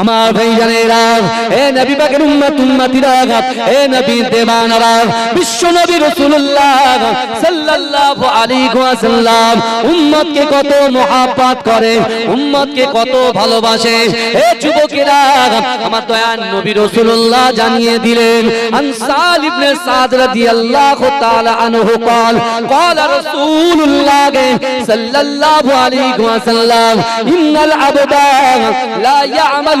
আমার ভাই জানেরা এ নবী পাকের উম্মত উম্মতিরা এ নবী দেবানারা বিশ্ব নবী রাসূলুল্লাহ সাল্লাল্লাহু আলাইহি ওয়াসাল্লাম উম্মতকে কত মহব্বত করে উম্মতকে কত ভালোবাসে এ যুবকেরা আমার দয়ান নবী রাসূলুল্লাহ জানিয়ে দিলেন আনসার ইবনে সাদ রাদিয়াল্লাহু তাআলা আনহু قال قال رسول الله صلى الله عليه وسلم إن العبد لا يعمل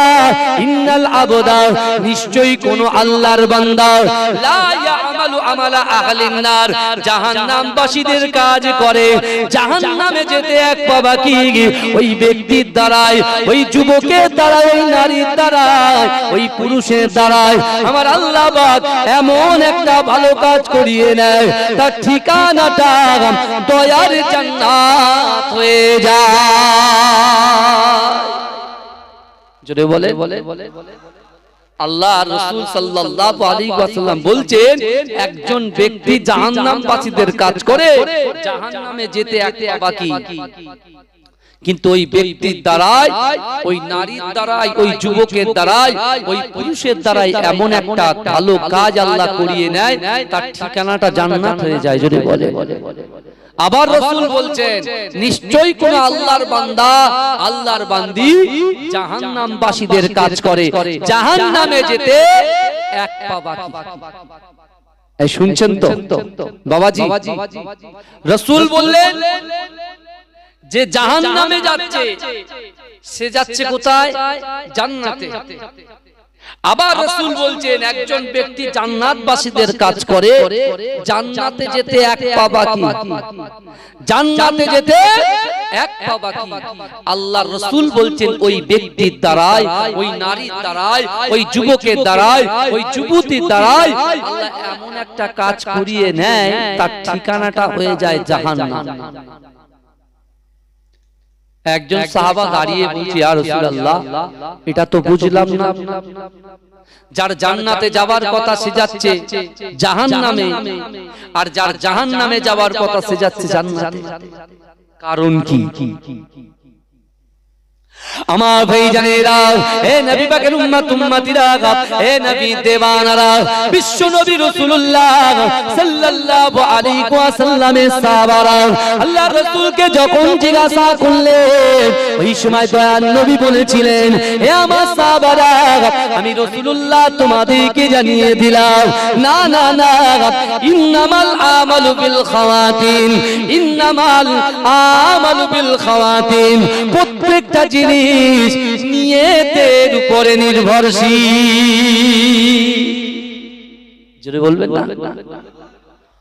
ইন্নাল আবদা, নিশ্চয়ই কোন আল্লাহর বান্দা। লা ইয়ামালু আমালা আহলিন নার, জাহান্নামবাসীদের কাজ করে। জাহান্নামে যেতে এক পা বাকি ওই ব্যক্তির দ্বারাই ওই যুবকের দ্বারাই ওই নারীর দ্বারাই ওই পুরুষের দ্বারাই আমার আল্লাহ পাক এমন একটা ভালো কাজ করিয়ে নেয়। তার ঠিকানাটা দয়ার জান্নাত হয়ে যায়। জোরে বলে। এক বাকি। কিন্তু ওই ব্যক্তির দ্বারাই, ওই নারীর দ্বারাই, ওই যুবকের দ্বারাই, ওই পুরুষের দ্বারাই এমন একটা ভালো কাজ আল্লাহ করিয়ে নেয়, তার ঠিকানাটা জান্নাত হয়ে যায় যদি বলে। আবার রসুল বলছেন নিশ্চয়ই কোন আল্লাহর বান্দা আল্লাহর বান্দি জাহান্নামবাসীদের কাজ করে। জাহান্নামে যেতে এক পা বাকি। এই শুনছেন তো? বাবাজি। রসুল বললেন যে জাহান নামে যাচ্ছে সে যাচ্ছে কোথায়? জান্নাতে। আবার রসুল বলছেন একজন ব্যক্তি জান্নাতবাসীদের কাজ করে জান্নাতে যেতে এক পা বাকি জান্নাতে যেতে এক পা বাকি আল্লাহ রসুল বলছেন ওই ব্যক্তির দ্বারাই ওই নারীর দ্বারাই ওই যুবকের দ্বারাই ওই যুবতীর দ্বারাই আল্লাহ এমন একটা কাজ করিয়ে নেয় তার ঠিকানাটা হয়ে যায় জাহান্নাম। একজন সাহাবা দাঁড়িয়ে বলছি আর রাসূলুল্লাহ এটা তো বুঝলাম না। যার জান্নাতে যাওয়ার কথা সে যাচ্ছে জাহান্নামে। আর যার জাহান্নামে যাওয়ার কথা সে যাচ্ছে জান্নাতে। কারণ কি? আমার ভাই জানেরা হে নবী পাকের উম্মত, উম্মতিরা, হে নবী দেওয়ানারা বিশ্ব নবী রাসূলুল্লাহ সাল্লাল্লাহু আলাইহি ওয়াসাল্লামের সাহাবারা আল্লাহ রাসূলকে যখন জিজ্ঞাসা করলেন, ওই সময় দয়াল নবী বলেছিলেন, হে আমার সাহাবারা, আমি রাসূলুল্লাহ তোমাদেরকে জানিয়ে দিলাম, না না না, ইন্নামাল আমালু বিল খাওয়াতিন, ইন্নামাল আমালু বিল খাওয়াতিন, প্রত্যেকটা জিনিস নিয়তের উপরে নির্ভরশীল। জোরে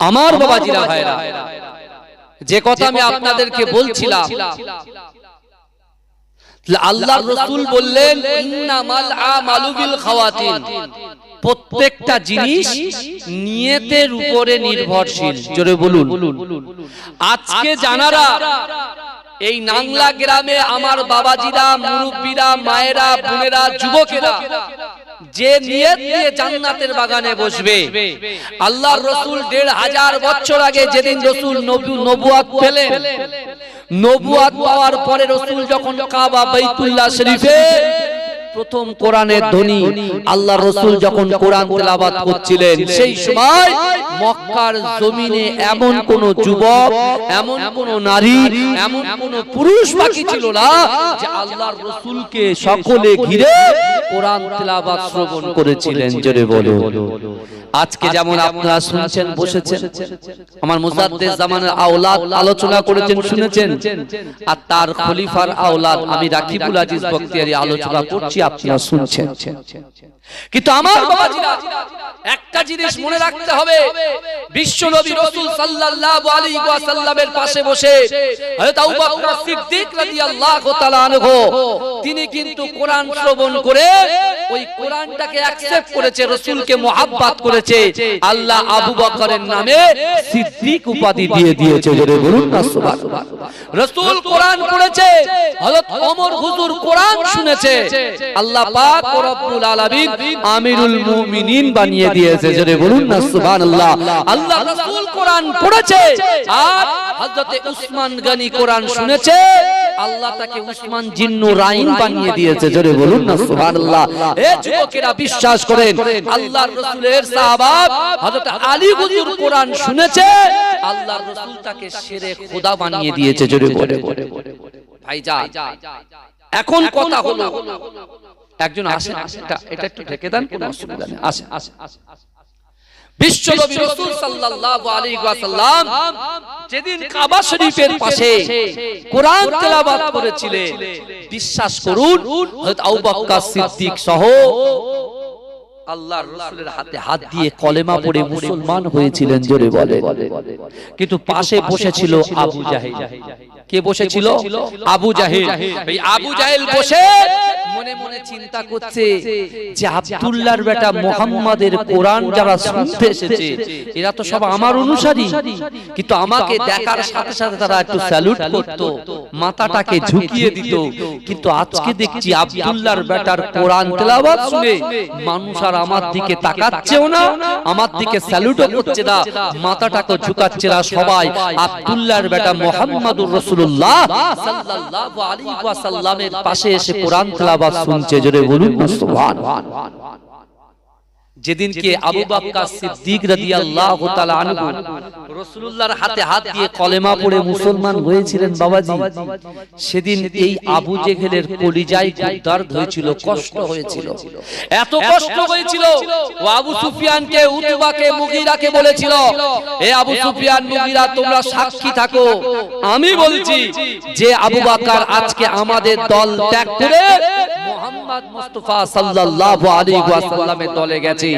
আমার বাবাজিরা ভাইরা, যে কথা আমি আপনাদেরকে বলছিলাম আল্লাহ রসুল বললেন প্রত্যেকটা জিনিস নিয়তের উপরে নির্ভরশীল। জোরে বলুন। আজকে জানারা এই নাংলা গ্রামে আমার বাবাজিরা, মুরব্বীরা, মায়েরা, বোনেরা, যুবকেরা, যে নিয়ত নিয়ে জান্নাতের বাগানে বসবে। আল্লাহ রসুল দেড় হাজার বছর আগে যেদিন রসুল নবুয়াত পেলেন, নবুয়াত পাওয়ার পরে রসুল যখন কাবা বাইতুল্লাহ শরীফে প্রথম কোরআনের ধ্বনি আল্লাহ রসুল যখন কোরআন তেলাবাত করছিলেন সেই সময় মক্কার জমিনে এমন কোন যুবক এমন কোন নারী এমন কোন পুরুষ বাকি ছিল না যে আল্লাহর রসুলকে সকলে ঘিরে কোরআন তেলাবাত শ্রবণ করেছিলেন জোরে বলো। আজকে যেমন আপনারা শুনছেন বসেছেন আমার মুজাদ্দেদ জামানের আওলাদ আলোচনা করেছেন শুনেছেন? আর তার খলিফার আওলাদ আমি রাকিবুল আজিজ বক্তিয়ারি আলোচনা করছি আপনারা শুনছেন। কিন্তু আমার বাবাজিরা একটা জিনিস মনে রাখতে হবে। বিশ্ব নবী রাসূল সাল্লাল্লাহু আলাইহি ওয়াসাল্লামের পাশে বসে হযরত আবু বকর সিদ্দিক রাদিয়াল্লাহু তাআলা আনহু তিনি কিন্তু কোরআন শ্রবণ করে ওই কোরআনটাকে অ্যাকসেপ্ট করেছে রাসূলকে মোহাব্বত করেছে। আল্লাহ আবু বকরের নামে সিদ্দিক উপাধি দিয়ে দিয়েছে জোরে বলুন না সুবহানাল্লাহ। রাসূল কোরআন পড়েছে হযরত ওমর হুজুর কোরআন শুনেছে। আল্লাহ পাক ও রব্বুল আলামিন আমিরুল মুমিনিন বানিয়ে দিয়েছে। জোরে বলুন না, সুবহানাল্লাহ। আল্লাহ রাসূল কোরআন পড়েছে আর হযরতে উসমান গনি কোরআন শুনেছে। আল্লাহ তাকে উসমান জিন্নুরাইন বানিয়ে দিয়েছে। জোরে বলুন না, সুবহানাল্লাহ। এ যুবকেরা বিশ্বাস করেন আল্লাহর রাসূলের সাহাবা হযরত আলী হুজুর কোরআন শুনেছে। আল্লাহর রাসূল তাকে শেরে খোদা বানিয়ে দিয়েছে। জোরে বলে। ভাইজান এখন কথা হলো। একজন আসেন এটা এটা একটু ঢেকে দেন কোনো অসুবিধা নেই। আসেন। আসেন। বিশ্ব রাসূল সাল্লাল্লাহু আলাইহি ওয়াসাল্লাম যেদিন কাবা শরীফের পাশে কোরআন তেলাওয়াত করেছিলেন। বিশ্বাস করুন হযরত আবু বকর সিদ্দিক সহ আল্লাহর রাসূলের হাতে হাত দিয়ে কলেমা পড়ে মুসলমান হয়েছিলেন জোরে বলে কিন্তু পাশে বসেছিল আবু জাহেল। কে বসেছিল? আবু জাহেল। এই আবু জাহেল বসে। মনে মনে চিন্তা করছে যে আব্দুল্লাহর বেটা মুহাম্মাদের কোরআন যারা শুনতে এসেছে। এরা তো সব আমার অনুসারী। কিন্তু আমাকে দেখার সাথে সাথে তারা একটু স্যালুট করত। মাথাটাকে ঝুঁকিয়ে দিত। কিন্তু আজকে দেখছি আব্দুল্লাহর বেটার কোরআন তেলাওয়াত শুনে মানুষ আর আমার দিকে তাকাচ্ছেও না আমার দিকে স্যালুটও করছে না মাথাটাকে ঝুঁকাচ্ছে না সবাই। আব্দুল্লাহর বেটা মুহাম্মাদুর রাসূলুল্লাহ। সাল্লাল্লাহু আলাইহি ওয়াসাল্লামের পাশে এসে কোরআন তেলাওয়াত শুনছে জোরে বলুন না সুবহানাল্লাহ যেদিনকে আবু বকর সিদ্দিক রাদিয়াল্লাহু তাআলা আনহু রাসূলুল্লাহর হাতে হাত দিয়ে কলেমা পড়ে মুসলমান হয়েছিলেন বাবাজি। সেদিন এই আবু জেহেলের কলিজায় খুব দর্দ হয়েছিল কষ্ট হয়েছিল। এত কষ্ট হয়েছিল ও আবু সুফিয়ানকে উতবাকে মুগিরাকে বলেছিল এ আবু সুফিয়ান মুগিরা তোমরা সাক্ষী থাকো। আমি বলছি যে আবু বকর আজকে আমাদের দল ত্যাগ করে মুহাম্মদ মুস্তাফা সাল্লাল্লাহু আলাইহি ওয়াসাল্লামের দলে গেছে।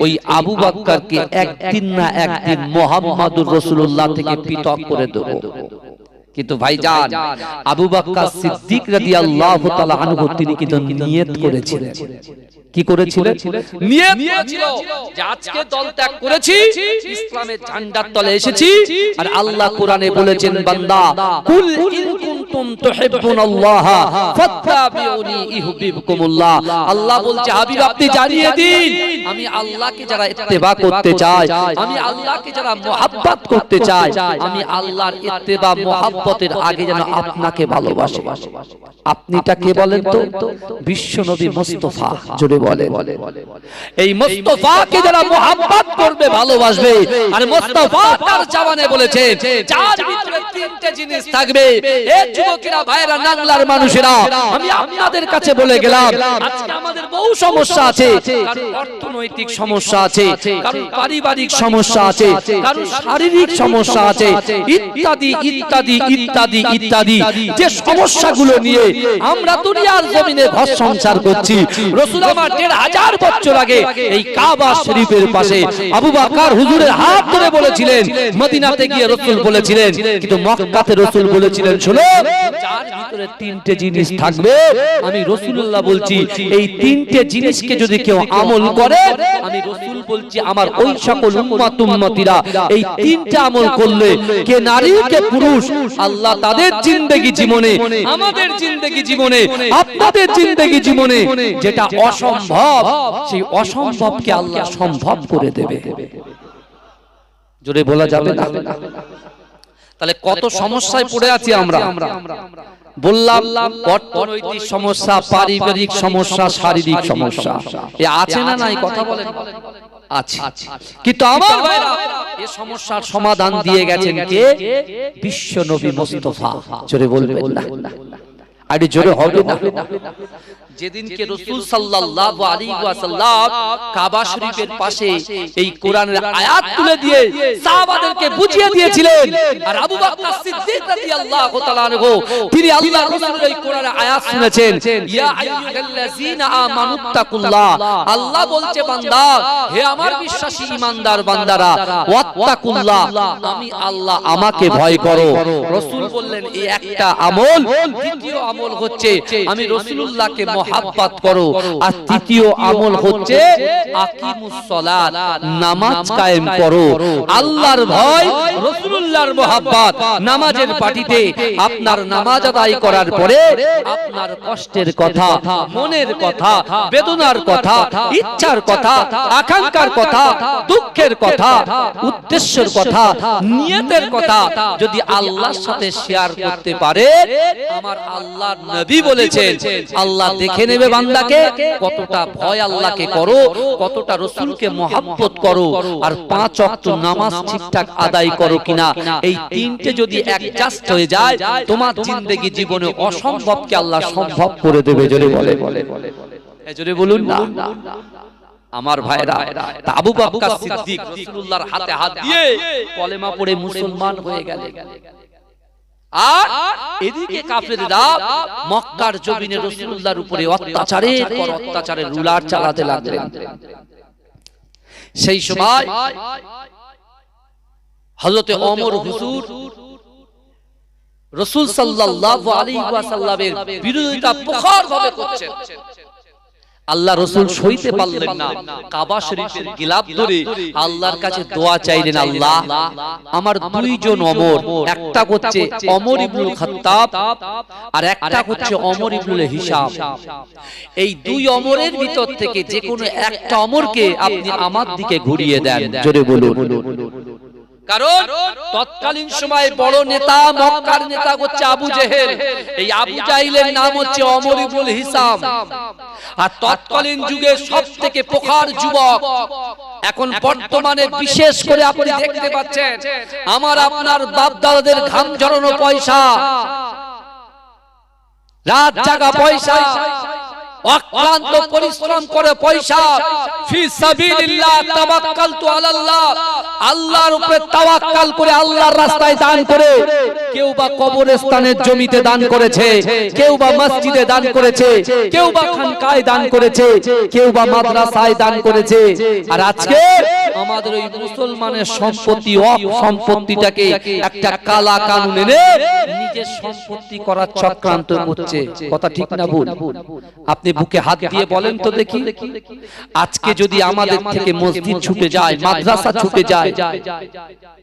ওই আবু বকরকে একদিন না একদিন মুহাম্মাদুর রাসূলুল্লাহ থেকে পৃথক করে দেব। কিন্তু ভাইজান আবু বকর সিদ্দিক রাদিয়াল্লাহু তাআলা আনহু তিনি কিন্তু নিয়ত করেছিলেন। কি করেছিলেন? নিয়ত করেছিল যে আজকে দল ত্যাগ করেছি ইসলামের ঝান্ডার তলে এসেছি আর আল্লাহ কোরআনে বলেছেন বান্দা কুল ইন কুনতুম তুহিব্বুনাল্লাহ ফাত্তাবিউনি ইউহিব্বুকুমুল্লাহ। আল্লাহ বলছে, হাবিব, আপনি জানিয়ে দিন, আমি আল্লাহকে যারা ইত্তেবা করতে চায়, আমি আল্লাহকে যারা মোহাব্বত করতে চায়, আমি আল্লাহর ইত্তেবা মোহাব্বতের আগে যেন আপনাকে ভালোবাসে। আপনিটা কে বলেন তো? বিশ্ব নবী মুস্তাফা, জোরে বলে এই মুস্তাফাকে যারা মোহাব্বত করবে, ভালোবাসবে, আর মুস্তাফা তার জামানে বলেছে, যার ভিতরে তিনটে জিনিস থাকবে এ যুবকেরা ভাইরা নাংলার মানুষেরা, আমি আপনাদের কাছে বলে গেলাম, আজকে আমাদের বহু সমস্যা আছে। অর্থনৈতিক সমস্যা আছে কারণ পারিবারিক সমস্যা আছে কারণ শারীরিক সমস্যা আছে, ইত্যাদি ইত্যাদি ইত্যাদি ইত্যাদি। যে সমস্যাগুলো নিয়ে আমরা দুনিয়ার জমিনে ঘর সংসার করছি, রসুল আমার দেড় হাজার বছর আগে এই কাবা শরীফের পাশে আবু বাকার হুজুরের হাত ধরে বলেছিলেন, মদিনাতে গিয়ে রসুল বলেছিলেন, কিন্তু মক্কাতে রসুল বলেছিলেন, শোনো যার ভিতরে তিনটে জিনিস থাকবে আমি রসুল্লাহ বলছি এই তিনটে জিনিসকে যদি কেউ আমল করে আমি রসুল বলছি আমার ওই সকল উম্মাত উম্মতিরা এই তিনটে আমল করলে কে নারী কে পুরুষ আল্লাহ তাদের জিন্দেগি জীবনে আমাদের জিন্দেগি জীবনে আপনাদের জিন্দেগি জীবনে যেটা অসম্ভব সেই অসম্ভবকে আল্লাহ সম্ভব করে দেবে। জোরে বলা যাবে না। তাহলে কত সমস্যায় পড়ে আছি আমরা? বললাম অর্থনৈতিক সমস্যা পারিবারিক সমস্যা শারীরিক সমস্যা। এ আছে না নাই? কথা বলেন। আছে কিন্তু আমার ভাইরা এ সমস্যার সমাধান দিয়ে গেছেন কে? বিশ্ব নবী মুস্তাফা। জোরে বলবেন। না আরে জোরে হবে না। যেদিনকে রাসূল সাল্লাল্লাহু আলাইহি ওয়াসাল্লাম কাবা শরীফের পাশে এই কোরআনের আয়াত তুলে দিয়ে সাহাবাদেরকে বুঝিয়ে দিয়েছিলেন। আর আবু বকর সিদ্দিক রাদিয়াল্লাহু তাআলা আনহু তিনি আল্লাহ রাসূলের এই কোরআনের আয়াত শুনেছেন। ইয়া আইয়ুহাল্লাযীনা আমানুত্তাকুল্লাহ আল্লাহ বলছে বান্দা হে আমার বিশ্বাসী ঈমানদার বান্দারা ওয়াত্তাকুল্লাহ আমি আল্লাহ আমাকে ভয় করো। রাসূল বললেন এই একটা আমল দ্বিতীয় আমল হচ্ছে আমি রাসূলুল্লাহকে মহাব্বত করো। আর তৃতীয় আমল হচ্ছে নামাজ কায়েম করো। আল্লাহর ভয় রাসূলুল্লাহর মহাব্বত। নামাজের পাটিতে আপনার নামাজ আদায় করার পরে আপনার কষ্টের কথা মনের কথা বেদনার কথা ইচ্ছার কথা আকাঙ্ক্ষার কথা দুঃখের কথা উদ্দেশ্যের কথা নিয়তের কথা যদি আল্লাহর সাথে শেয়ার করতে পারে আমার আল্লাহর নবী বলেছেন, আল্লাহ দেখে নেবে বান্দাকে কতটা ভয় আল্লাহকে করো, কতটা রসুলকে মহাব্বত করো, আর পাঁচ অক্ট নামাজ ঠিকঠাক আদায় করো কিনা। এই তিনটে যদি অ্যাডজাস্ট হয়ে যায়, তোমার জিন্দেগি জীবনে অসম্ভবকে আল্লাহ সম্ভব করে দেবে, জোরে বলে। এ জোরে বলুন না। আমার ভাইরা, আবু বকর সিদ্দিক রাসূলুল্লাহর হাতে হাত দিয়ে কলেমা পড়ে মুসলমান হয়ে গেলেন। আর এদিকে কাফেররা মক্কার জমিনে রসুল্লার উপরে অত্যাচারের পর অত্যাচারের রুলার চালাতে লাগলেন। সেই সময় হজরতে অমর হুজুর রসুল সাল্লাহ আলী ওয়াসাল্লামের বিরোধিতা প্রখর ভাবে করছেন। আল্লাহ রসুল সইতে পারলেন না। কাবা শরীফের গিলাপ ধরে আল্লাহর কাছে দোয়া চাইলেন আল্লাহ। আমার দুইজন অমর একটা হচ্ছে অমর ইবনুল খাত্তাব আর একটা হচ্ছে অমর ইবনুল হিসাব এই দুই অমরের ভিতর থেকে যে কোনো একটা অমরকে আপনি আমার দিকে ঘুরিয়ে দেন। জোরে বলুন। কারণ তৎকালীন সময় বড় নেতা মক্কার নেতা হচ্ছে আবু জেহেল। এই আবু জাহিলের নাম হচ্ছে অমর ইবনুল হিসাম। আর তৎকালীন যুগে সব থেকে প্রখার যুবক। এখন বর্তমানে বিশেষ করে আপনি দেখতে পাচ্ছেন আমার আপনার বাপ দাদাদের ঘাম ঝরানো পয়সা। রাত জাগা পয়সা। অক্লান্ত পরিশ্রম করে পয়সা ফি সাবিলিল্লাহ তাওয়াক্কালতু আলাল্লাহ। আল্লাহর উপরে তাওয়াক্কাল করে আল্লাহর রাস্তায় দান করে। কেউ বা কবরস্থানের জমিতে দান করেছে। কেউ বা মসজিদে দান করেছে। কেউ বা খানকায় দান করেছে। কেউ বা মাদ্রাসায় দান করেছে। আর আজকে আমাদের ওই মুসলমানের সম্পত্তি অপ সম্পত্তিটাকে একটা কালা কানুন এনে নিজের সম্পত্তি করার চক্রান্ত করছে। কথা ঠিক না ভুল? আপনি বুকে হাত দিয়ে বলেন তো দেখি। আজকে যদি আমাদের থেকে মসজিদ ছুটে যায় মাদ্রাসা ছুটে যায়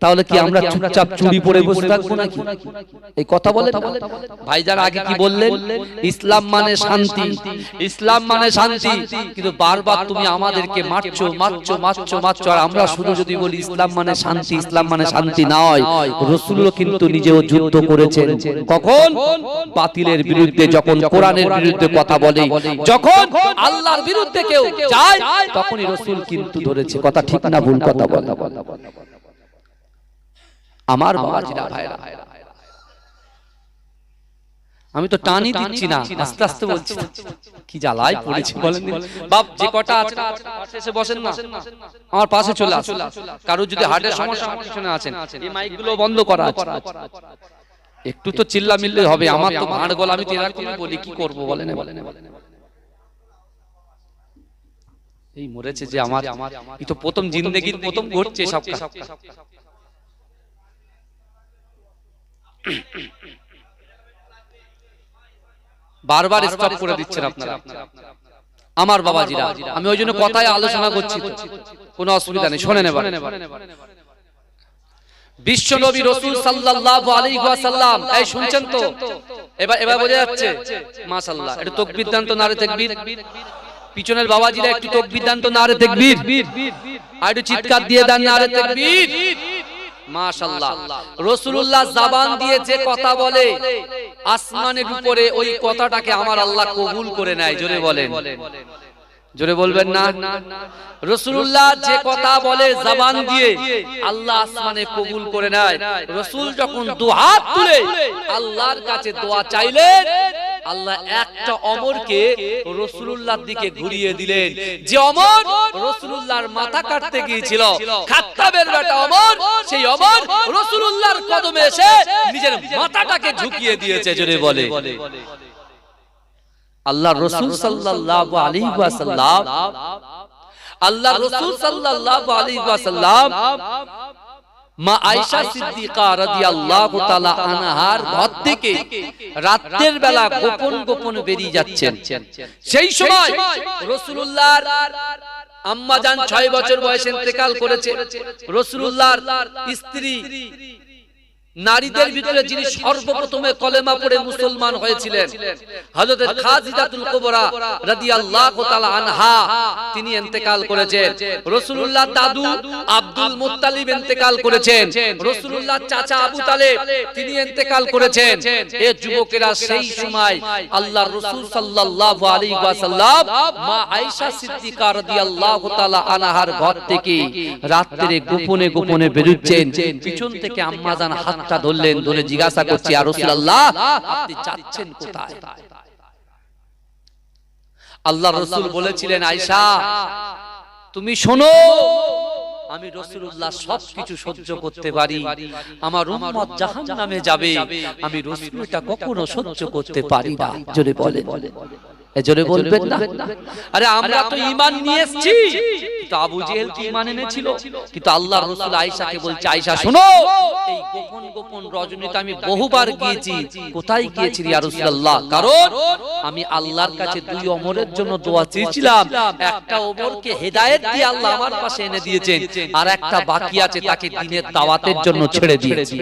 তাহলে কি আমরা চুপচাপ চুরি পড়ে বসে থাকব নাকি? এই কথা বলেন? ভাইজান আগে কি বললেন? ইসলাম মানে শান্তি। ইসলাম মানে শান্তি। কিন্তু বারবার তুমি আমাদেরকে মারছো মারছো মারছো মারছো আর আমরা শুধু যদি বলি ইসলাম মানে শান্তি ইসলাম মানে শান্তি নয়। রসুল্লাহ কিন্তু নিজেও যুদ্ধ করেছেন কখন? বাতিলের বিরুদ্ধে যখন কোরআনের বিরুদ্ধে কথা বলে যখন আল্লাহর বিরুদ্ধে কেউ যায় তখনই রসুল কিন্তু ধরেছে কথা ঠিক না ভুল কথা বলে। আমার বাবাজিরা ভাইরা আমি তো টানি দিচ্ছি না আস্তে আস্তে বলছি। কি জ্বালায় পড়েছি বলেন বাপ যে কটা আছে বসেন না। আমার পাশে চলে আসুন। কারও যদি হার্টের সমস্যা আছেন। এই মাইকগুলো বন্ধ করা আছে। একটু তো চিল্লা মিললে হবে আমার তো ভাঁড় গলা আমি তো এরকমই বলি কি করব বলেন বলেন এই মরেছে যে আমার এই তো প্রথম জিন্দেগির প্রথম ঘটছে সব বারবার স্টপ করে দিচ্ছেন আপনারা। আমার বাবাজিরা আমি ওই জন্য কথায় আলোচনা করছি কোনো অসুবিধা নেই শোনেন এবার। বিশ্ব নবী রসুল এই শুনছেন তো? এবার এবার বোঝা যাচ্ছে। নারে পিছনের বাবাজিরা একটু নারে আর একটু চিৎকার দিয়ে দেন নারে তাকবীর। দিয়ে যে কথা বলে, আসমানের উপরে ওই কথাটাকে আমার আল্লাহ কবুল করে নেয়, জোরে বলেন। জোরে বলবেন না? রসুল্লাহ যে কথা বলে জবান দিয়ে আল্লাহ আসমানে কবুল করে নেয়। রসুল যখন দুহাত তুলে আল্লাহর কাছে দোয়া চাইলেন, আল্লাহ একটা অমরকে রসুলুল্লাহর দিকে ঘুরিয়ে দিলেন। যে অমর রসুলুল্লাহর মাথা কাটতে গিয়েছিল, খাত্তাবের অমর, সেই অমর রসুলুল্লাহর কদমে এসে নিজের মাথাটাকে ঝুঁকিয়ে দিয়েছে, জোরে বলে। আল্লাহ রসুল আলাইহি ওয়াসাল্লাম আল্লাহ রসুল আলাইহি ওয়াসাল্লাম মা আয়েশা সিদ্দিকা রাদিয়াল্লাহু তাআলা আনহার ঘর থেকে রাতের বেলা গোপন গোপন বেরিয়ে যাচ্ছেন। সেই সময় রাসূলুল্লাহর আম্মা জান 6 বছর বয়সে ইন্তেকাল করেছে। রাসূলুল্লাহর স্ত্রী নারীদের ভিতরে যিনি সর্বপ্রথমে কলেমা পড়ে মুসলমান হয়েছিলেন। হযরত খাদিজাতুল কুবরা রাদিয়াল্লাহু তাআলা আনহা তিনি ইন্তেকাল করেছেন। রাসূলুল্লাহ দাদু আব্দুল মুত্তালিব ইন্তেকাল করেছেন। রাসূলুল্লাহ চাচা আবু তালেব তিনি ইন্তেকাল করেছেন। এই যুবকেরা সেই সময় আল্লাহর রাসূল সাল্লাল্লাহু আলাইহি ওয়াসাল্লাম মা আয়েশা সিদ্দিকা রাদিয়াল্লাহু তাআলা আনহার ঘর থেকে রাত্রে গোপনে গোপনে বেরুচ্ছেন। পিছন থেকে আম্মাজান হাতটা ধরলেন ধরে জিজ্ঞাসা করছি আর রাসূলুল্লাহ আপনি যাচ্ছেন কোথায়? আল্লাহ রসুল বলেছিলেন আয়সা তুমি শোনো আমি রসুল্লাহ সবকিছু সহ্য করতে পারি। আমার উম্মত জাহান নামে যাবে। আমি রসুল এটা কখনো সহ্য করতে পারি না। জোরে বলে এ বলবেন না। আরে আমরা তো ঈমান নিয়ে এসেছি। কিন্তু আবু জেহেল কি ঈমান এনেছিল। কিন্তু আল্লাহ রাসূল আয়েশাকে বলছে আয়েশা শোনো। এই গোপন গোপন রজনীতে আমি বহুবার গিয়েছি। কোথায় গিয়েছি ইয়া রাসূলুল্লাহ? কারণ আমি আল্লাহর কাছে দুই ওমরের জন্য দোয়া চেয়েছিলাম। একটা ওমরকে হেদায়েত দিয়ে আল্লাহ আমার পাশে এনে দিয়েছেন। আর একটা বাকি আছে তাকে দিনের দাওয়াতের জন্য ছেড়ে দিয়েছি।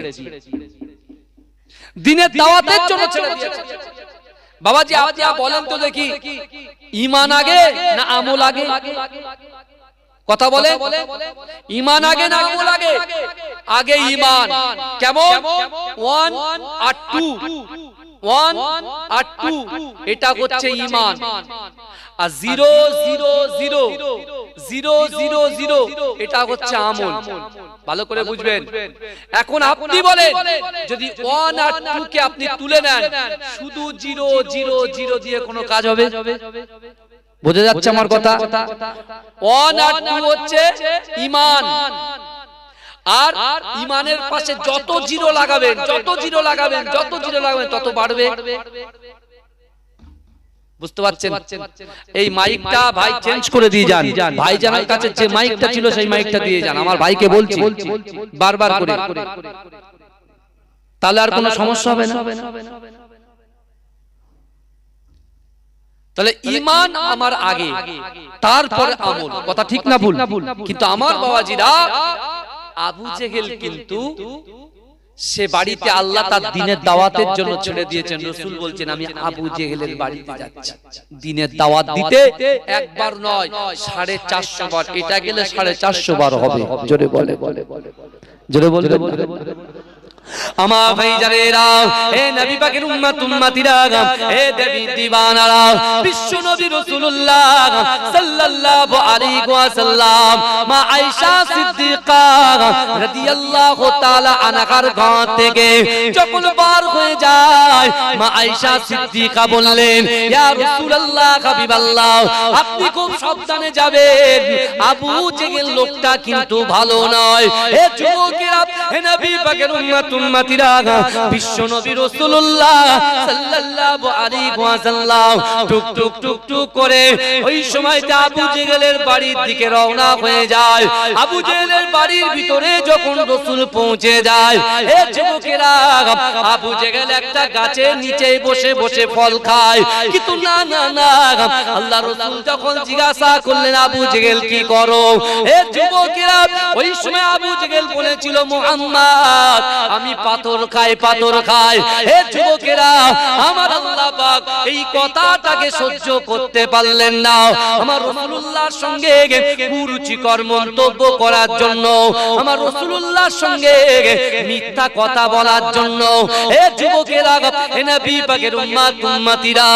দিনের দাওয়াতের জন্য ছেড়ে দিয়েছি। বাবাজি আপনি বলেন তো দেখি ইমান আগে না আমল আগে? কথা বলে ইমান আগে না আমল আগে? আগে? ইমান কেমন? ওয়ান আর টু। ওয়ান আর টু। এটা হচ্ছে ইমান আর zero zero zero zero zero zero এটা হচ্ছে আমল। ভালো করে বুঝবেন। এখন আপনি বলেন যদি ওয়ান আর টু কে আপনি তুলে নেন শুধু জিরো জিরো জিরো দিয়ে কোনো কাজ হবে? বোঝা যাচ্ছে আমার কথা? ওয়ান আর টু হচ্ছে ইমান। আর ইমানের পাশে যত জিরো লাগাবেন যত জিরো লাগাবেন যত জিরো লাগাবেন তত বাড়বে। বুঝতে পারছেন? এই মাইকটা ভাই চেঞ্জ করে দিয়ে যান। ভাই জানার কাছে যে মাইকটা ছিল সেই মাইকটা দিয়ে যান। আমার ভাইকে বলছি। বারবার করে। তাহলে আর কোনো সমস্যা হবে না? তাহলে ইমান আমার আগে তারপরে আমল। কথা ঠিক না ভুল? কিন্তু আমার বাবাজিরা আবু জেহেল কিন্তু সে বাড়িতে আল্লাহ তার দিনের দাওয়াতের জন্য ছেড়ে দিয়েছেন রসুল বলছেন আমি আবু জেহেলের বাড়িতে যাচ্ছি দিনের দাওয়াত দিতে একবার নয় সাড়ে চারশো বার এটা গেলে সাড়ে চারশো বার হবে জোরে বলে বলে জোরে বলবে আমার ভাই জানেরা, হে নবী পাকের উম্মত, উম্মতিরা, হে দেবী দিবানারা, বিশ্ব নবী রাসূলুল্লাহ সাল্লাল্লাহু আলাইহি ওয়াসাল্লাম, মা আয়েশা সিদ্দিকা রাদিয়াল্লাহু তাআলা থেকে যখন হয়ে যায়, মা আয়েশা সিদ্দিকা বললেন, ইয়া রাসূলুল্লাহ হাবিবাল্লাহ, আপনি খুব সাবধানে যাবেন। আবু জেহেল লোকটা কিন্তু ভালো নয়। হে যুবকেরা নবী পাকের উম্মত যখন রাসূল পৌঁছে যায় আবু জেহেল একটা গাছের নিচে বসে বসে ফল খায়। কিন্তু না না আল্লাহ রাসূল যখন জিজ্ঞাসা করলেন, আবু জেহেল, কি করো? যুবকেরা ওই সময় আবু জেহেল বলেছিল, মুহাম্মদ আমি পাথর খাই পাথর খাই। হে যুবকেরা, আমার আল্লাহ পাক এই কথাটাকে সহ্য করতে পারলেন না। আমার রাসূলুল্লাহর সঙ্গে কুরুচিকর মন্তব্য করার জন্য, আমার রাসূলুল্লাহর সঙ্গে মিথ্যা কথা বলার জন্য। হে যুবকেরা, হে নবী পাকের উম্মত, উম্মতিরা,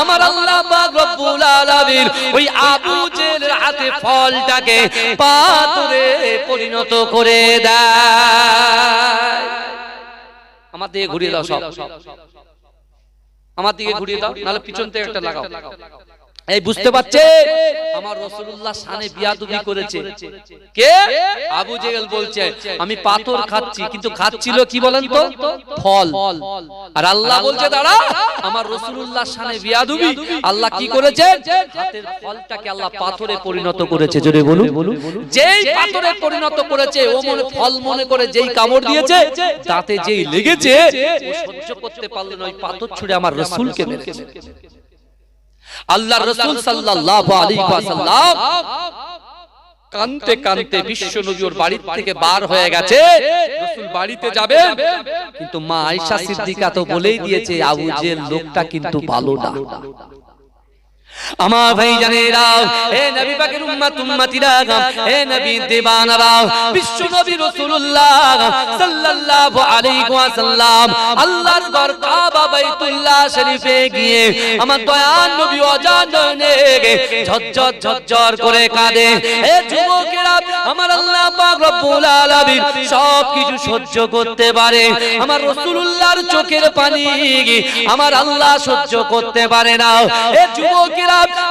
আমার আল্লাহ পাক রব্বুল আলামিন ওই আবু জেহেলের হাতে ফলটাকে পাথরে পরিণত করে দেয়। আমার দিকে ঘুরিয়ে দাও সব। আমার দিকে ঘুরিয়ে দাও নাহলে পিছন থেকে একটা লাগাও। এই বুঝতে পারছে আমার রসুল্লাহ সানে বিয়াদুবি করেছে। কে? আবু জেহেল বলছে আমি পাথর খাচ্ছি কিন্তু খাচ্ছিল কি বলেন তো? ফল। আর আল্লাহ বলছে দাঁড়া আমার রসুল্লাহ সানে বিয়াদুবি আল্লাহ কি করেছে হাতের ফলটাকে আল্লাহ পাথরে পরিণত করেছে জোরে বলুন। যেই পাথরে পরিণত করেছে ও মনে ফল মনে করে যেই কামড় দিয়েছে তাতে যেই লেগেছে ও সহ্য করতে পারল না ওই পাথর ছুঁড়ে আমার রসুলকে মেরেছে। আল্লাহ রসুল সাল্লাহ কানতে কানতে বিশ্ব নজর বাড়ির বাড়ি থেকে বার হয়ে গেছে। রসুল বাড়িতে যাবে কিন্তু মা আয়েশা সিদ্দিকা তো বলেই দিয়েছে আবু যে লোকটা কিন্তু ভালো না। আমার ভাই জানেরা হে নবী পাকের উম্মত, উম্মতিরা হে নবী দেবানারা বিশ্ব নবী রাসূলুল্লাহ সাল্লাল্লাহু আলাইহি ওয়াসাল্লাম আল্লাহর ঘর কাবা বাইতুল্লাহ শরীফে গিয়ে আমার দয়াল নবী অজানে ঝরঝর ঝরঝর করে কাঁদে। হে যুবকেরা, আমার আল্লাহ পাক রব্বুল আলামিন সব কিছু সহ্য করতে পারে। আমার রাসূলুল্লাহর চোখের পানি আমার আল্লাহ সহ্য করতে পারে না। হে যুবকেরা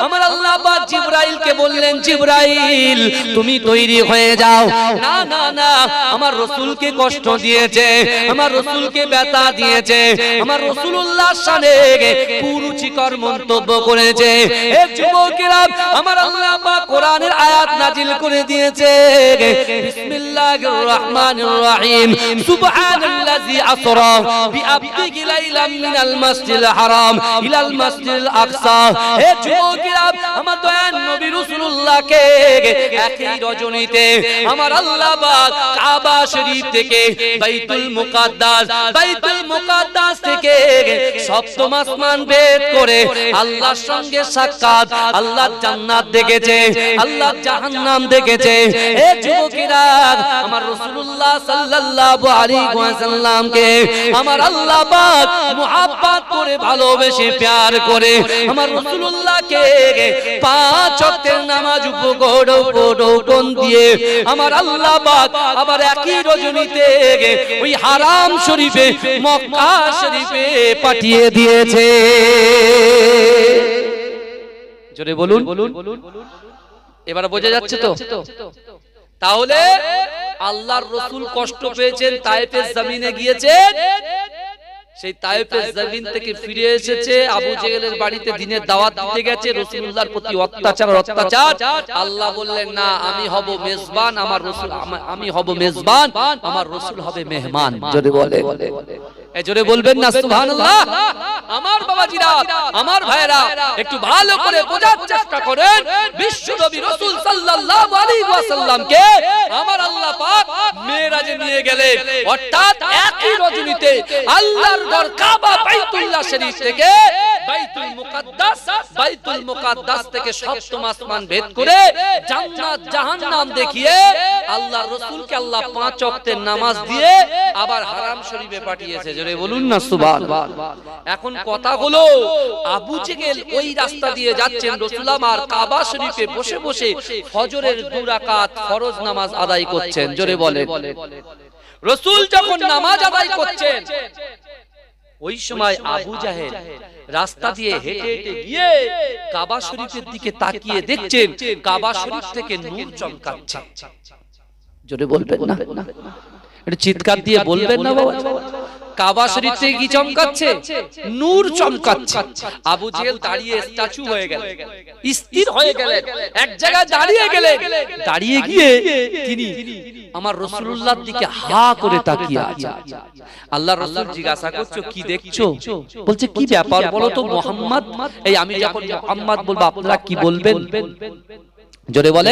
আমার আল্লাহ পাক জিবরাইলকে বললেন, জিবরাইল, তুমি তৈরি হয়ে যাও। না না না, আমার রাসূলকে কষ্ট দিয়েছে, আমার রাসূলকে ব্যথা দিয়েছে, আমার রাসূলুল্লাহ শানে কুরুচিকর মন্তব্য করেছে। হে যুবকেরা, আমার আল্লাহ পাক কোরআনের আয়াত নাজিল করে দিয়েছে। বিসমিল্লাহির রহমানির রহিম সুবহানাল্লাযী আসরা বিআবদিহি লাইলাম মিনাল মাসজিদিল হারাম ইলাল মাসজিদিল আকসা। হে যুবকেরা আমার দয়ান নবী রাসূলুল্লাহকে একই রজনীতে আমার আল্লাহ কাবা শরীফ থেকে বাইতুল মুকাদ্দাস বাইতুল মুকাদ্দাস থেকে সপ্তম আসমান ভেদ করে আল্লাহর সঙ্গে সাক্ষাৎ আল্লাহ জান্নাত দেখেছে, আল্লাহ জাহান্নাম দেখেছে। হে যুবকেরা, আমার রাসূলুল্লাহ সাল্লাল্লাহু আলাইহি ওয়াসাল্লামকে আমার আল্লাহ পাক মুহাব্বত করে ভালোবেসে প্যার করে, আমার রাসূলুল্লাহকে পাঁচ ওয়াক্তের নামাজ উপকরণ উপকরণ দিয়ে আমার আল্লাহ আবার একই রজনীতে ওই হারাম শরীফে, মক্কা শরীফে পাঠিয়ে দিয়েছে। জোরে বলুন। এবার বোঝা যাচ্ছে তো? তাহলে আল্লাহর রসুল কষ্ট পেয়েছেন তাইফের জমিনে গিয়েছেন। সেই তাইফের জমিন থেকে ফিরে এসেছে আবু জেহেলের বাড়িতে দিনের দাওয়াত দিতে গেছে রাসূলুল্লাহর প্রতি অত্যাচার অত্যাচার। আল্লাহ বললেন না আমি হব মেজবান আমার রাসূল আমি হব মেজবান আমার রাসূল হবে মেহমান। যদি বলে। জোরে বলবেন না, সুবহানাল্লাহ। আমার বাবাজিরা, আমার ভাইরা একটু ভালো করে বোঝার চেষ্টা করেন। বিশ্ব নবী রাসূল সাল্লাল্লাহু আলাইহি ওয়াসাল্লামকে আমার আল্লাহ পাক মেরাজে নিয়ে গেলেন অর্থাৎ একই রজনীতে আল্লাহর ঘর কাবা বাইতুল্লাহ শরীফ থেকে বাইতুল মুকাদ্দাস বাইতুল মুকাদ্দাস থেকে সপ্তম আসমান ভেদ করে জান্নাত, জাহান্নাম দেখিয়ে আল্লাহর রাসূলকে আল্লাহ পাঁচ ওয়াক্তের নামাজ দিয়ে আবার হারাম শরীফে পাঠিয়েছে। জোরে বলুন না সুবহান এখন কথা হলো আবু জেহেল ওই রাস্তা দিয়ে যাচ্ছেন রাসূল আমার কাবা শরীফে বসে বসে ফজরের দু রাকাত ফরজ নামাজ আদায় করছেন জোরে বলে রসুল যখন নামাজ আদায় করছেন ওই সময় আবু জাহেল রাস্তা দিয়ে হেঁটে হেঁটে গিয়ে কাবা শরীফের দিকে তাকিয়ে দেখছেন কাবা শরীফ থেকে নূর চমকাচ্ছে। জোরে বলবেন না? একটু চিৎকার দিয়ে বলবেন না বাবা? কাবা শরীফ থেকে কি চমকাচ্ছে? নূর চমকাচ্ছে। আবু জেহেল দাঁড়িয়ে স্ট্যাচু হয়ে গেল স্থির হয়ে গেলেন। এক জায়গায় দাঁড়িয়ে গেলেন। দাঁড়িয়ে গিয়ে তিনি আমার দিকে হা করে তাকিয়ে আছে। আল্লাহ রাসূল জিজ্ঞাসা করছ কি দেখছ? বলছে কি ব্যাপার বলো তো মোহাম্মদ? এই আমি যখন মোহাম্মদ বলব আপনারা কি বলবেন? জোরে বলে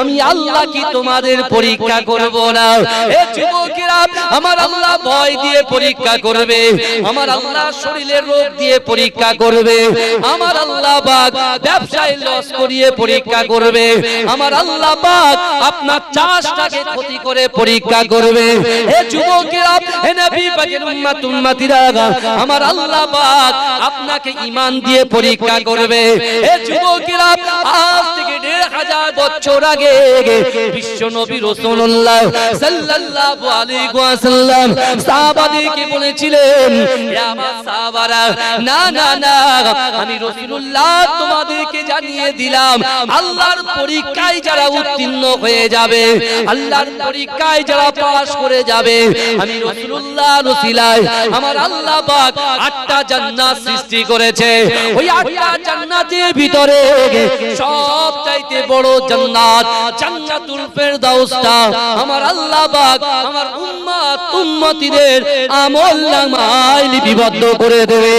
আমি আল্লাহ কি তোমাদের পরীক্ষা করব না? এ আমার আল্লাহ ভয় দিয়ে পরীক্ষা করবে। আমার আল্লাহ শরীরের রোগ দিয়ে পরীক্ষা করবে। আমার আল্লাহ পাক ব্যবসায় লস করিয়ে পরীক্ষা করবে। আমার আল্লাহ আপনার চাষটাকে ক্ষতি করে পরীক্ষা করবে। হে যুবকেরা হে নবী পাকের আমার আল্লাহ আপনাকে ঈমান দিয়ে পরীক্ষা করবে। হে যুবকেরা আজ থেকে দেড় হাজার বছর আগে বিশ্ব নবী রাসূলুল্লাহ সাল্লাল্লাহু আলাইহি ওয়াসাল্লাম সাহাবাদেরকে বলেছিলেন আমার সাহাবারা, না না না, আমি রাসূলুল্লাহ তোমাদেরকে জানিয়ে দিলাম, আল্লাহর পরীক্ষায় যারা উত্তীর্ণ হয়ে যাবে, আল্লাহর পরীক্ষায় যারা পাস করে যাবে, আমি রাসূলুল্লাহ রসিলায় আমার আল্লাহ পাক আটটা জান্নাত সৃষ্টি করেছে। ওই আটটা জান্নাতের ভিতরে সব চাইতে বড় জান্নাত, জান্নাতুল ফেরদাউসটা আমার আল্লাহ পাক, আমার উম্মত, উম্মতিদের আমল নামায় লিপিবদ্ধ করে দেবে।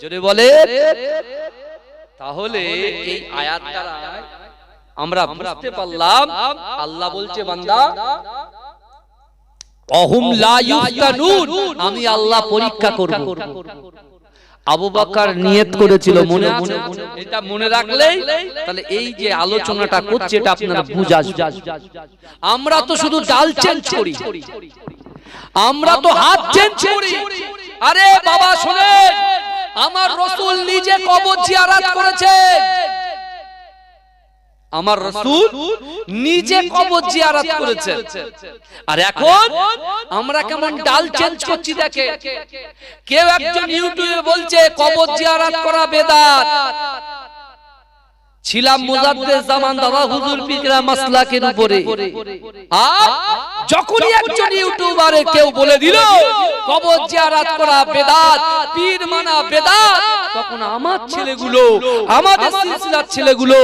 জোরে বলে, তাহলে এই আয়াত আমরা বুঝতে পারলাম। আল্লাহ বলছে, বান্দা, অহুম লা ইফতানুন আমি আল্লাহ পরীক্ষা করব। আবু বকর নিয়ত করেছিল মনে? এটা মনে রাখলেই তাহলে এই যে আলোচনাটা করছে এটা আপনারা বুঝা আমরা তো শুধু ডাল চেঞ্জ করি। আমরা তো হাত চেঞ্জ করি। আরে বাবা শুনেন। আমার রসুল নিজে কবর জিয়ারাত করেছে আমার রসুল নিজে কবর জিয়ারাত করেছে আর এখন আমরা কেমন ডাল চেঞ্জ করছি দেখে। কেউ একজন ইউটিউবে বলছে কবর জিয়ারাত করা বেদাত। ছিলাম মুজাদ্দেদ জামান হুজুর পিকরা মাসলাকের উপরে। আর যখনই একজন ইউটিউবারে কেউ বলে দিল কবর জিয়ারত করা বেদাত পীর মানা বেদাত। তখন আমার ছেলেগুলো আমাদের সিলসিলার ছেলেগুলো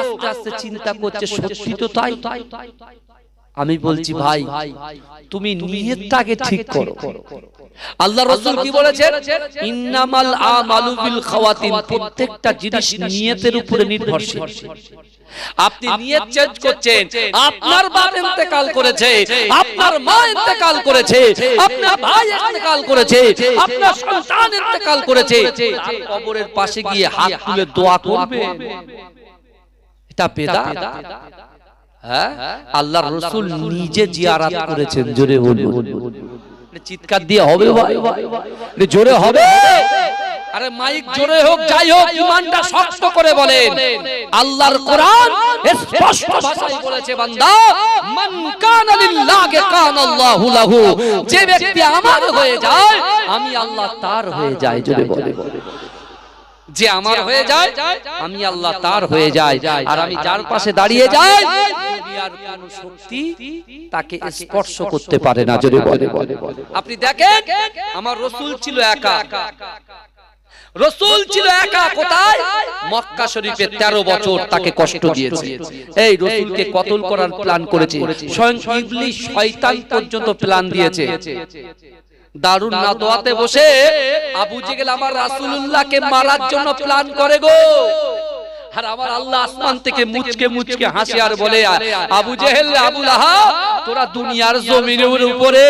আস্তে আস্তে চিন্তা করছে সত্যি তো তাই? আমি বলছি ভাই তুমি নিয়তটাকে ঠিক করো। আল্লাহ রাসূল কি বলেছেন? ইন্নামাল আমালু বিল খাওয়াতিন প্রত্যেকটা জিনিস নিয়তের উপরে নির্ভরশীল। আপনি নিয়ত চেঞ্জ করছেন। আপনার বাপ ইন্তেকাল করেছে। আপনার মা ইন্তেকাল করেছে। আপনার ভাই ইন্তেকাল করেছে। আপনার সন্তান ইন্তেকাল করেছে। কবরের পাশে গিয়ে হাত তুলে দোয়া করবে এটা বেদাত। হ্যাঁ? আল্লাহর রাসূল নিজে জিয়ারাত করেছেন, জোরে বলুন। চিৎকার দিয়ে হবে ভাই। জোরে হবে। আরে মাইক জোরে হোক, যাই হোক ইমানটা শক্ত করে বলেন। আল্লাহর কোরআন স্পষ্ট ভাষায় বলেছে, বান্দা, মান কানা লিল্লাহি আল্লাহু লাহু। যে ব্যক্তি আমার হয়ে যায়, আমি আল্লাহ তার হয়ে যাই, জোরে বলে যে আমার হয়ে যায় আমি আল্লাহ তার হয়ে যায় আর আমি যার পাশে দাঁড়িয়ে যাই শক্তি তাকে স্পর্শ করতে পারে না যদি বলে আপনি দেখেন আমার রসুল ছিল একা। রসুল ছিল একা কোথায়? মক্কা শরীফে তেরো বছর তাকে কষ্ট দিয়েছে। এই রসুলকে কতল করার প্ল্যান করেছে? স্বয়ং ইবলিশ শয়তান পর্যন্ত প্ল্যান দিয়েছে। দারুণ নাদোয়াতে বসে আবু জেগেল আমার রাসূলুল্লাহকে মারার জন্য প্ল্যান করে গো। আর আমার আল্লাহ আসমান থেকে মুচকে মুচকে হাসি আর বলে আবু জেহেল আবু তোরা দুনিয়ার জমিনের উপরে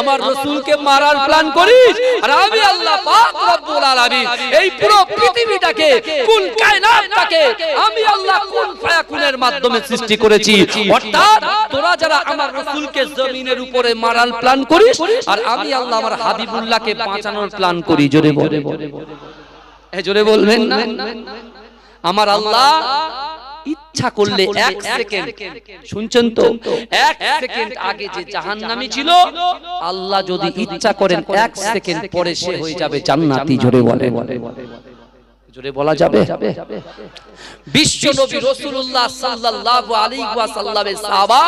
আমার রসুলকে মারার প্ল্যান করিস আর আমি আল্লাহ পাক রব্বুল আলামিন এই পুরো পৃথিবীটাকে কোন কায়নাতটাকে আমি আল্লাহ কোন ফায়াকুনের মাধ্যমে সৃষ্টি করেছি? অর্থাৎ তোরা যারা আমার রসুলকে জমিনের উপরে মারার প্ল্যান করিস? আর আমি আল্লাহ আমার হাবিবুল্লাহকে বাঁচানোর প্ল্যান করি জোরে বলে। জোরে বলবেন না আমার আল্লাহ ইচ্ছা করলে এক সেকেন্ড শুনছেন তো? এক সেকেন্ড আগে যে জাহান্নামী ছিল আল্লাহ যদি ইচ্ছা করেন এক সেকেন্ড পরে সে হয়ে যাবে জান্নাতি জোরে বলে জোরে বলা যাবে? বিশ্ব নবী রাসূলুল্লাহ সাল্লাল্লাহু আলাইহি ওয়াসাল্লামের সাহাবা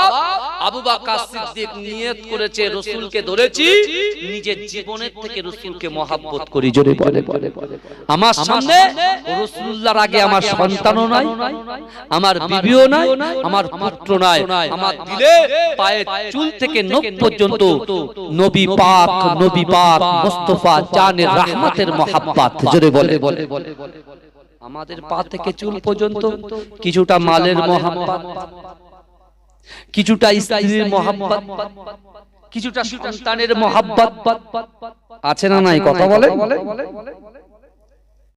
আবু বকর সিদ্দিক নিয়ত করেছে রাসূলকে ধরেছি নিজের জীবনের থেকে রাসূলকে মহব্বত করি জোরে বলে। আমার সামনে রাসূলুল্লাহর আগে আমার সন্তানও নাই আমার বিবিও নাই আমার পুত্র নাই আমার দিলে পায়ে চুল থেকে নখ পর্যন্ত নবী পাক নবী পাক মুস্তাফা জানের রহমতের মহব্বত জোরে বলে বলে বলে। আমাদের পা থেকে চুল পর্যন্ত কিছুটা মালের মহাব্বত কিছুটা স্ত্রীর মহাব্বত কিছুটা সন্তানের মহাব্বত। আছে না নাই কথা বলে?